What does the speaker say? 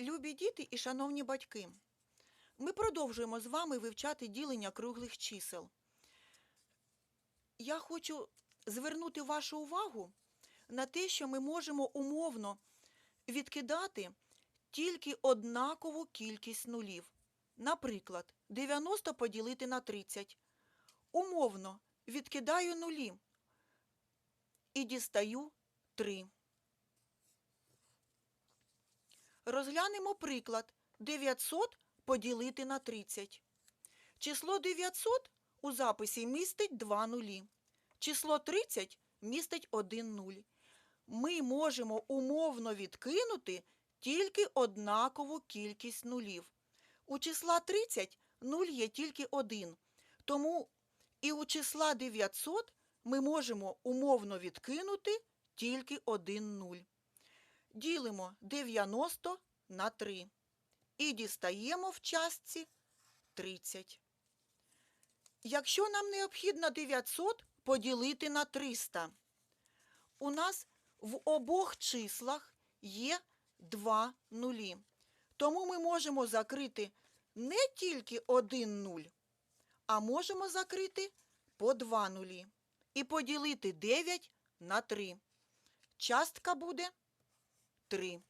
Любі діти і шановні батьки, ми продовжуємо з вами вивчати ділення круглих чисел. Я хочу звернути вашу увагу на те, що ми можемо умовно відкидати тільки однакову кількість нулів. Наприклад, 90 поділити на 30. Умовно відкидаю нулі і дістаю 3. Розглянемо приклад 900 поділити на 30. Число 900 у записі містить 2 нулі. Число 30 містить 1 нуль. Ми можемо умовно відкинути тільки однакову кількість нулів. У числа 30 нуль є тільки один. Тому і у числа 900 ми можемо умовно відкинути тільки один нуль. Ділимо 90 на 3 і дістаємо в частці 30. Якщо нам необхідно 900 поділити на 300, у нас в обох числах є 2 нулі. Тому ми можемо закрити не тільки один нуль, а можемо закрити по 2 нулі і поділити 9 на 3. Частка буде Три.